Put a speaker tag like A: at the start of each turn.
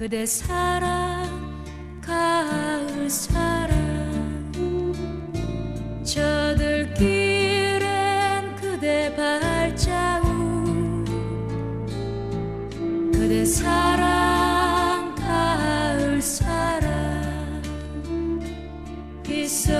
A: 그대 사랑 가을 사랑. 저들길엔 그대 발자국. 그대 사랑 가을 사랑. 비서